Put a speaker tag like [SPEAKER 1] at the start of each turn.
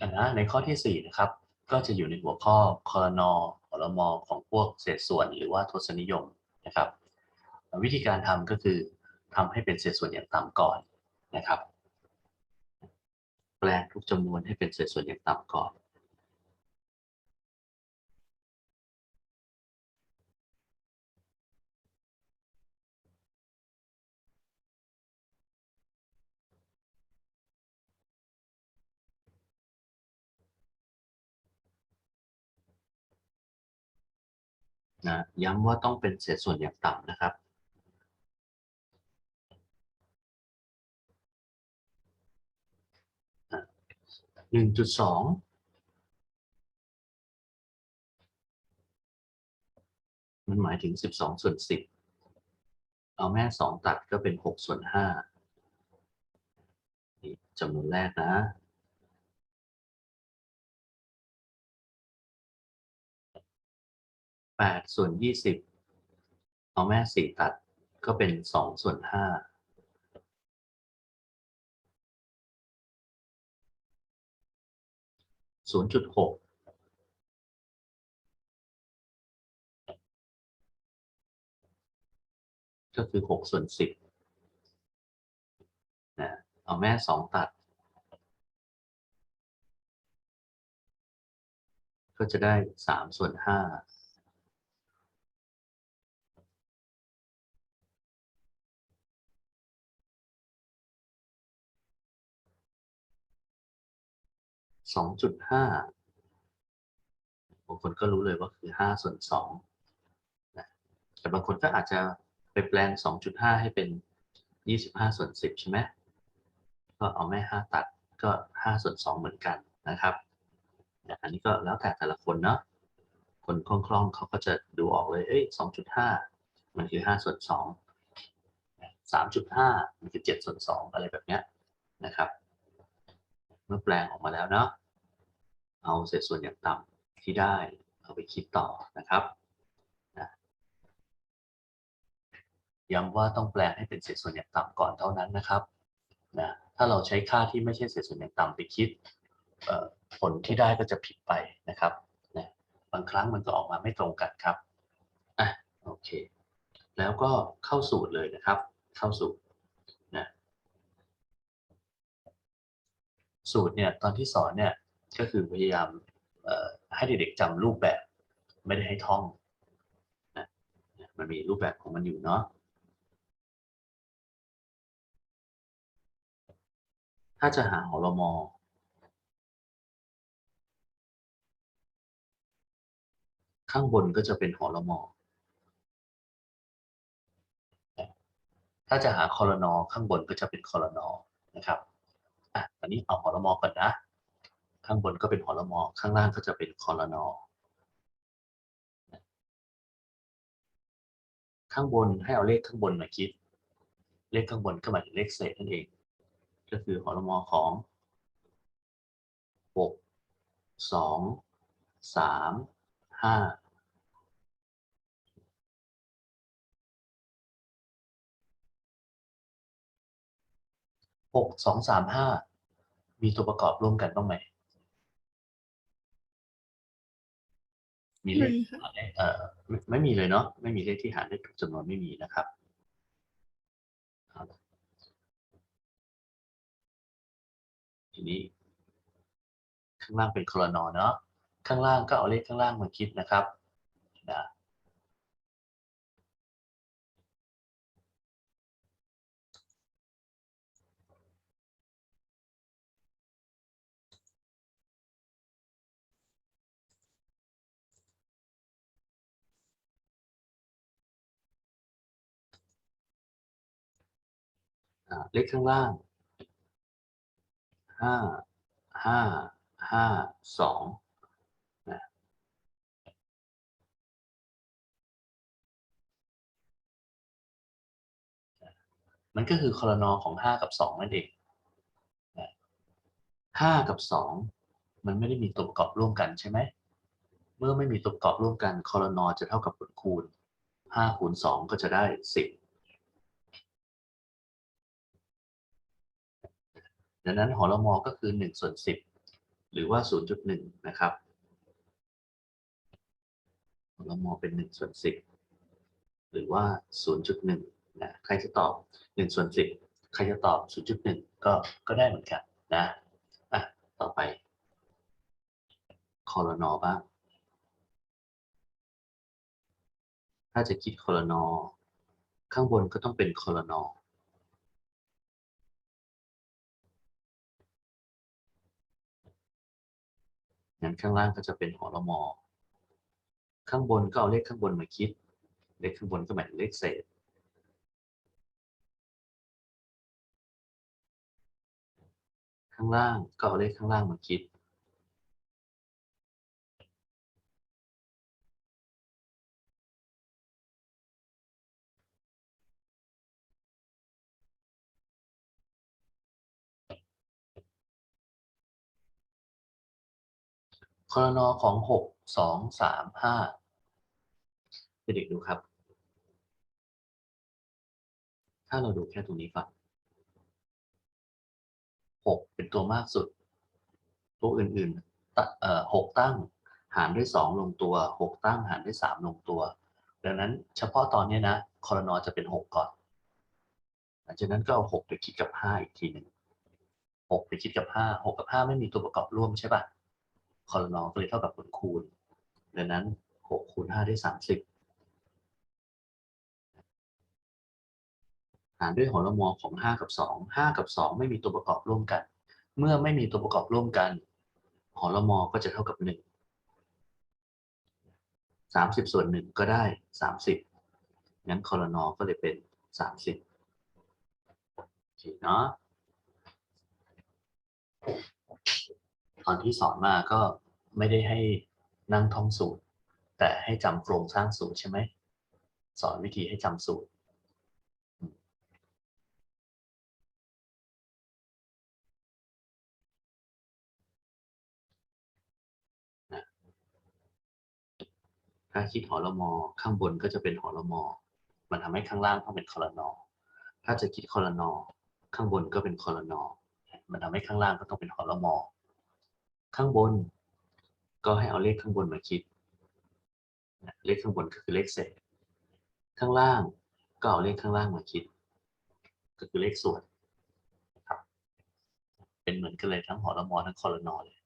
[SPEAKER 1] อะนะในข้อที่ 4 นะครับ ก็จะอยู่ในหัวข้อคอรนอคอรมอของพวกเศษส่วนหรือว่าทศนิยมนะครับ วิธีการทำก็คือทำให้เป็นเศษส่วนอย่างต่ำก่อนนะครับ แปลงทุกจำนวนให้เป็นเศษส่วนอย่างต่ำก่อน นะย้ำว่าต้องเป็นเศษส่วนอย่างต่ำนะครับ หนึ่งจุดสองมันหมายถึงสิบสองส่วนสิบเอาแม่สองตัดก็เป็นหกส่วนห้านี่จำนวนแรกนะ 8 ส่วน 20 เอาแม่ 4 ตัดก็เป็น 2 ส่วน5ดหกก็คือหกส่วนสิบนะเอาแม่สองตัด ก็จะได้สามส่วนห้า สองจุดห้าบางคนก็รู้เลยว่าคือห้าส่วนสองแต่บางคนก็อาจจะไปแปลงสองจุดห้าให้เป็นยี่สิบห้าส่วนสิบใช่ไหมก็เอาแม่ห้าตัดก็ห้าส่วนสองเหมือนกันนะครับอันนี้ก็แล้วแต่แต่ละคนเนาะคนคล่องๆเขาก็จะดูออกเลยเอ้ยสองจุดห้ามันคือห้าส่วนสองสามจุดห้ามันคือเจ็ดส่วนสองอะไรแบบเนี้ยนะครับ เมื่อแปลงออกมาแล้วเนาะเอาเศษส่วนอย่างต่ำที่ได้เอาไปคิดต่อนะครับนะย้ำว่าต้องแปลงให้เป็นเศษส่วนอย่างต่ำก่อนเท่านั้นนะครับนะถ้าเราใช้ค่าที่ไม่ใช่เศษส่วนอย่างต่ำไปคิดผลที่ได้ก็จะผิดไปนะครับนะบางครั้งมันก็ออกมาไม่ตรงกันครับอะโอเค แล้วก็เข้าสูตรเลยนะครับ เข้าสูตรนะ สูตรเนี่ยตอนที่สอนเนี่ยก็คือพยายามให้เด็กๆจำรูปแบบไม่ได้ให้ท่องนะมันมีรูปแบบของมันอยู่เนาะถ้าจะหาหอลมอข้างบนก็จะเป็นหอลมอถ้าจะหาคอรนอข้างบนก็จะเป็นคอรนอนะครับ อะตอนนี้เอาหอรมอก่อนนะ ข้างบนก็เป็นหอรมอข้างล่างก็จะเป็นคอรนอข้างบนให้เอาเลขข้างบนมาคิด เลขข้างบนก็หมายถึงเลขเศษนั่นเอง ก็คือหอรมอของ6 2 3 5 ห้าหกสองสามห้ามีตัวประกอบร่วมกันบ้างไหม มีเลข
[SPEAKER 2] ไม่ค่ะ
[SPEAKER 1] หารได้เอ่อไม่ไม่มีเลยเนาะไม่มีเลขที่หารได้ทุกจำนวนไม่มีนะครับเอาละทีนี้ ข้างล่างเป็นคลนอเนาะข้างล่างก็เอาเลขข้างล่างมาคิดนะครับนะ เลขข้างล่างห้าห้าห้าสองมันก็คือคอลนอของห้ากับสองนั่นเองห้ากับสองมันไม่ได้มีตัวประกอบร่วมกันใช่ไหม เมื่อไม่มีตัวประกอบร่วมกันคอลนอจะเท่ากับผลคูณ5คูณ2ก็จะได้ 10 ดังนั้นหอรมอก็คือหนึ่งส่วนสิบหรือว่า 0.1 นะครับหอรมอเป็น1ส่วน10 หรือว่า 0.1 นะใครจะตอบ1ส่วน10 ใครจะตอบ 0.1 ก็ก็ได้เหมือนกันนะอะต่อไปคอรนอบ้าง ถ้าจะคิดคอรนอข้างบนก็ต้องเป็นคอรนอ งั้นข้างล่างก็จะเป็นหอละมอ ข้างบนก็เอาเลขข้างบนมาคิด เลขข้างบนก็หมายถึงเลขเศษ ข้างล่างก็เอาเลขข้างล่างมาคิด คอรนอของหกสองสามห้าเด็กดูครับ ถ้าเราดูแค่ตรงนี้ก่อนหกเป็นตัวมากสุด ตัวอื่นๆเอ่อหกตั้งหารด้วยสองลงตัวหกตั้งหารด้วยสามลงตัว ดังนั้นเฉพาะตอนนี้นะคอรนอจะเป็นหกก่อน หลังจากนั้นก็เอาหกไปคิดกับห้าอีกทีหนึ่งหกไปคิดกับห้าหกกับห้าไม่มีตัวประกอบร่วมใช่ปะ คอรนอก็เลยเท่ากับผลคูณ ดังนั้นหกคูณห้าได้สามสิบหารด้วยหอรมอของห้ากับสองห้ากับสองไม่มีตัวประกอบร่วมกัน เมื่อไม่มีตัวประกอบร่วมกันหอรมอก็จะเท่ากับหนึ่งสามสิบส่วนหนึ่งก็ได้สามสิบงั้นคอรนอก็เลยเป็นสามสิบโอเคเนาะ อนที่สอนมาก็ไม่ได้ให้นั่งท่องสูตร แต่ให้จำโครงสร้างสูตรใช่ไหม สอนวิธีให้จำสูตร ถ้าคิดหอรมอ ข้างบนก็จะเป็นหอรมอ มันทำให้ข้างล่างต้องเป็นคอรนอ ถ้าจะคิดคอรนอ ข้างบนก็เป็นคอรนอ มันทำให้ข้างล่างก็ต้องเป็นหอรมอ ข้างบน ก็ให้เอาเลขข้างบนมาคิด เลขข้างบนก็คือเลขเศษ ข้างล่างก็เอาเลขข้างล่างมาคิด ก็คือเลขส่วนครับเป็นเหมือนกันเลยทั้งหอละมอทั้งคอรนอเลย